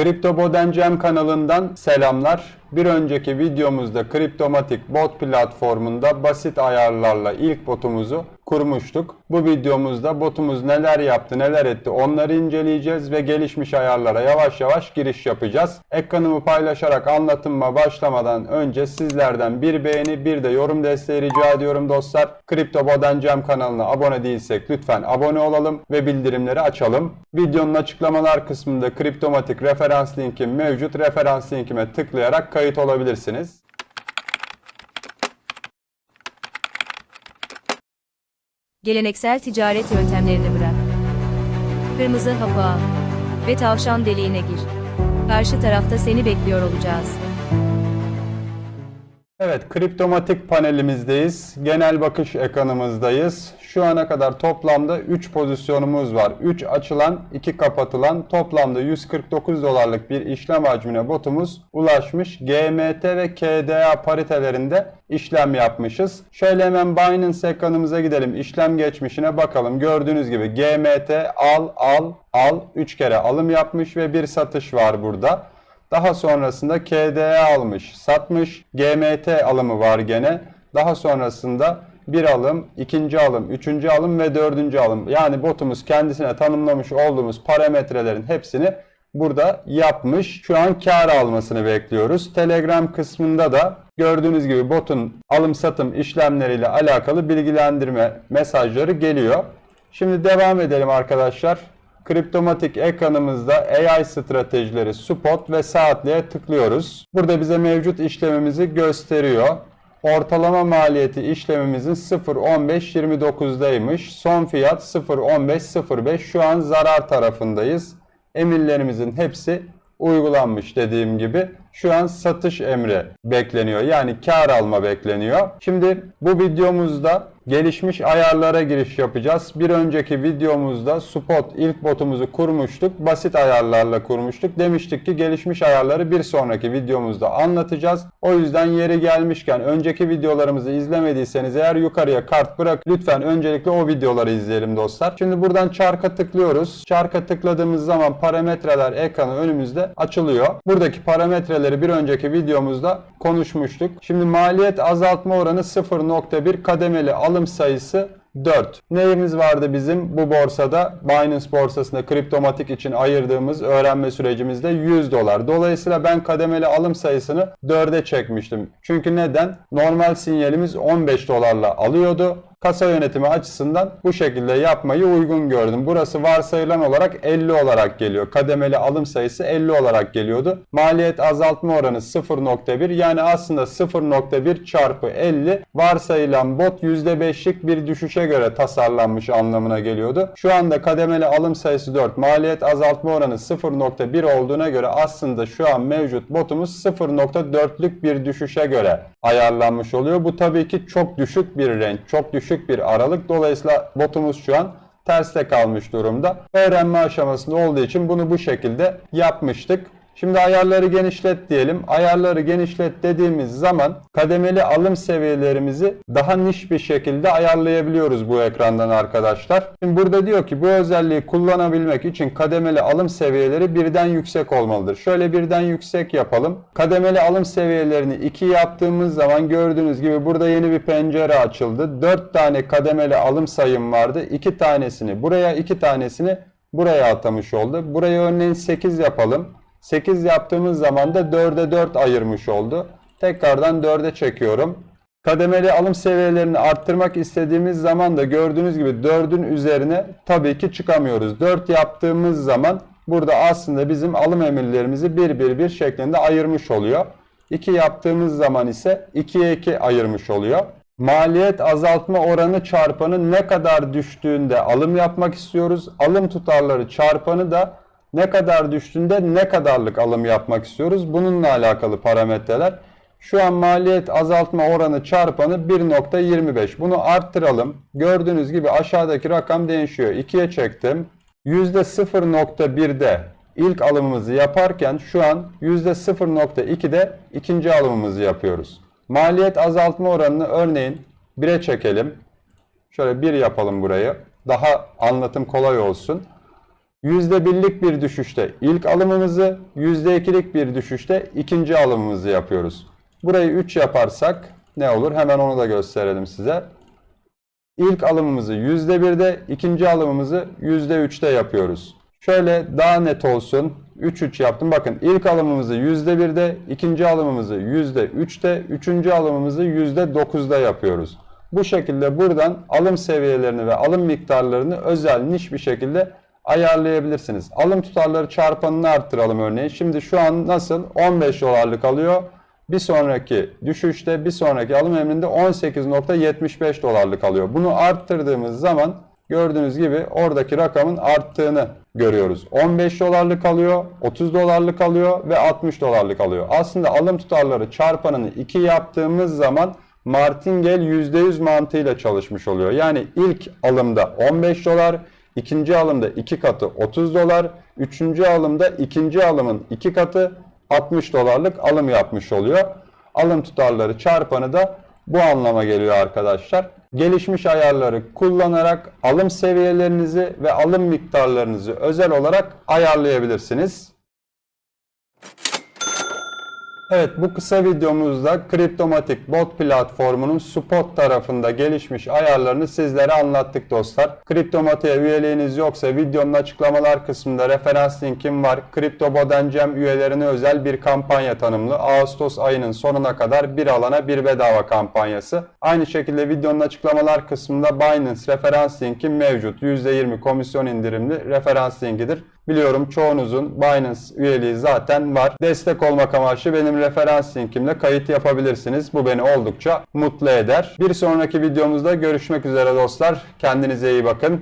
Kripto Bodencem kanalından selamlar. Bir önceki videomuzda Kriptomatik bot platformunda basit ayarlarla ilk botumuzu kurmuştuk. Bu videomuzda botumuz neler yaptı, neler etti onları inceleyeceğiz ve gelişmiş ayarlara yavaş yavaş giriş yapacağız. Ekranımı paylaşarak anlatımıma başlamadan önce sizlerden bir beğeni bir de yorum desteği rica ediyorum dostlar. Kripto Bodencem kanalına abone değilsek lütfen abone olalım ve bildirimleri açalım. Videonun açıklamalar kısmında Kriptomatik referans linkim mevcut. Referans linkime tıklayarak kayıt olabilirsiniz. Geleneksel ticaret yöntemlerini bırak. Kırmızı hapı al. Ve tavşan deliğine gir. Karşı tarafta seni bekliyor olacağız. Evet, kriptomatik panelimizdeyiz. Genel bakış ekranımızdayız. Şu ana kadar toplamda 3 pozisyonumuz var. 3 açılan, 2 kapatılan toplamda 149 dolarlık bir işlem hacmine botumuz ulaşmış. GMT ve KDA paritelerinde işlem yapmışız. Şöyle hemen Binance ekranımıza gidelim. İşlem geçmişine bakalım. Gördüğünüz gibi GMT al al al 3 kere alım yapmış ve bir satış var burada. Daha sonrasında KDA almış, satmış. GMT alımı var gene. Daha sonrasında bir alım, ikinci alım, üçüncü alım ve dördüncü alım. Yani botumuz kendisine tanımlamış olduğumuz parametrelerin hepsini burada yapmış. Şu an kar almasını bekliyoruz. Telegram kısmında da gördüğünüz gibi botun alım satım işlemleriyle alakalı bilgilendirme mesajları geliyor. Şimdi devam edelim arkadaşlar. Kriptomatik ekranımızda AI stratejileri, spot ve saatliğe tıklıyoruz. Burada bize mevcut işlemimizi gösteriyor. Ortalama maliyeti işlemimizin 0.15.29'daymış. Son fiyat 0.15.05. Şu an zarar tarafındayız. Emirlerimizin hepsi uygulanmış dediğim gibi. Şu an satış emri bekleniyor. Yani kar alma bekleniyor. Şimdi bu videomuzda gelişmiş ayarlara giriş yapacağız. Bir önceki videomuzda spot ilk botumuzu kurmuştuk. Basit ayarlarla kurmuştuk. Demiştik ki gelişmiş ayarları bir sonraki videomuzda anlatacağız. O yüzden yeri gelmişken önceki videolarımızı izlemediyseniz eğer yukarıya kart bırak lütfen öncelikle o videoları izleyelim dostlar. Şimdi buradan çarka tıklıyoruz. Çarka tıkladığımız zaman parametreler ekranı önümüzde açılıyor. Buradaki parametreleri bir önceki videomuzda konuşmuştuk. Şimdi maliyet azaltma oranı 0.1 kademeli alım sayısı 4. Neyimiz vardı bizim bu borsada? Binance borsasında kriptomatik için ayırdığımız öğrenme sürecimizde 100 dolar. Dolayısıyla ben kademeli alım sayısını 4'e çekmiştim. Çünkü neden? Normal sinyalimiz 15 dolarla alıyordu. Kasa yönetimi açısından bu şekilde yapmayı uygun gördüm. Burası varsayılan olarak 50 olarak geliyor. Kademeli alım sayısı 50 olarak geliyordu. Maliyet azaltma oranı 0.1 yani aslında 0.1 çarpı 50 varsayılan bot %5'lik bir düşüşe göre tasarlanmış anlamına geliyordu. Şu anda kademeli alım sayısı 4, maliyet azaltma oranı 0.1 olduğuna göre aslında şu an mevcut botumuz 0.4'lük bir düşüşe göre ayarlanmış oluyor. Bu tabii ki çok düşük bir renk, çok düşük bir aralık. Dolayısıyla botumuz şu an terste kalmış durumda. Öğrenme aşamasında olduğu için bunu bu şekilde yapmıştık. Şimdi ayarları genişlet diyelim. Ayarları genişlet dediğimiz zaman kademeli alım seviyelerimizi daha niş bir şekilde ayarlayabiliyoruz bu ekrandan arkadaşlar. Şimdi burada diyor ki bu özelliği kullanabilmek için kademeli alım seviyeleri birden yüksek olmalıdır. Şöyle birden yüksek yapalım. Kademeli alım seviyelerini 2 yaptığımız zaman gördüğünüz gibi burada yeni bir pencere açıldı. 4 tane kademeli alım sayım vardı. 2 tanesini buraya 2 tanesini buraya atamış olduk. Buraya örneğin 8 yapalım. 8 yaptığımız zaman da 4'e 4 ayırmış oldu. Tekrardan 4'e çekiyorum. Kademeli alım seviyelerini arttırmak istediğimiz zaman da gördüğünüz gibi 4'ün üzerine tabii ki çıkamıyoruz. 4 yaptığımız zaman burada aslında bizim alım emirlerimizi bir bir bir şeklinde ayırmış oluyor. 2 yaptığımız zaman ise 2'ye 2 ayırmış oluyor. Maliyet azaltma oranı çarpanı ne kadar düştüğünde alım yapmak istiyoruz. Alım tutarları çarpanı da ne kadar düştüğünde ne kadarlık alım yapmak istiyoruz. Bununla alakalı parametreler. Şu an maliyet azaltma oranı çarpanı 1.25. Bunu arttıralım. Gördüğünüz gibi aşağıdaki rakam değişiyor. 2'ye çektim. %0.1'de ilk alımımızı yaparken şu an %0.2'de ikinci alımımızı yapıyoruz. Maliyet azaltma oranını örneğin 1'e çekelim. Şöyle 1 yapalım burayı. Daha anlatım kolay olsun. %1'lik bir düşüşte ilk alımımızı, %2'lik bir düşüşte ikinci alımımızı yapıyoruz. Burayı 3 yaparsak ne olur? Hemen onu da gösterelim size. İlk alımımızı %1'de, ikinci alımımızı %3'te yapıyoruz. Şöyle daha net olsun. 3-3 yaptım. Bakın ilk alımımızı %1'de, ikinci alımımızı %3'te, üçüncü alımımızı %9'da yapıyoruz. Bu şekilde buradan alım seviyelerini ve alım miktarlarını özel niş bir şekilde ayarlayabilirsiniz. Alım tutarları çarpanını arttıralım örneğin. Şimdi şu an nasıl? 15 dolarlık alıyor. Bir sonraki düşüşte bir sonraki alım emrinde 18.75 dolarlık alıyor. Bunu arttırdığımız zaman gördüğünüz gibi oradaki rakamın arttığını görüyoruz. 15 dolarlık alıyor, 30 dolarlık alıyor ve 60 dolarlık alıyor. Aslında alım tutarları çarpanını 2 yaptığımız zaman Martingale %100 mantığıyla çalışmış oluyor. Yani ilk alımda 15 dolar, ikinci alımda 2 katı 30 dolar, üçüncü alımda ikinci alımın 2 katı 60 dolarlık alım yapmış oluyor. Alım tutarları çarpanı da bu anlama geliyor arkadaşlar. Gelişmiş ayarları kullanarak alım seviyelerinizi ve alım miktarlarınızı özel olarak ayarlayabilirsiniz. Evet bu kısa videomuzda Kriptomatik bot platformunun spot tarafında gelişmiş ayarlarını sizlere anlattık dostlar. Kriptomatik'e üyeliğiniz yoksa videonun açıklamalar kısmında referans linkim var. Kripto Bodencem üyelerine özel bir kampanya tanımlı. Ağustos ayının sonuna kadar bir alana bir bedava kampanyası. Aynı şekilde videonun açıklamalar kısmında Binance referans linki mevcut. %20 komisyon indirimli referans linkidir. Biliyorum çoğunuzun Binance üyeliği zaten var. Destek olmak amaçlı benim referans linkimle kayıt yapabilirsiniz. Bu beni oldukça mutlu eder. Bir sonraki videomuzda görüşmek üzere dostlar. Kendinize iyi bakın.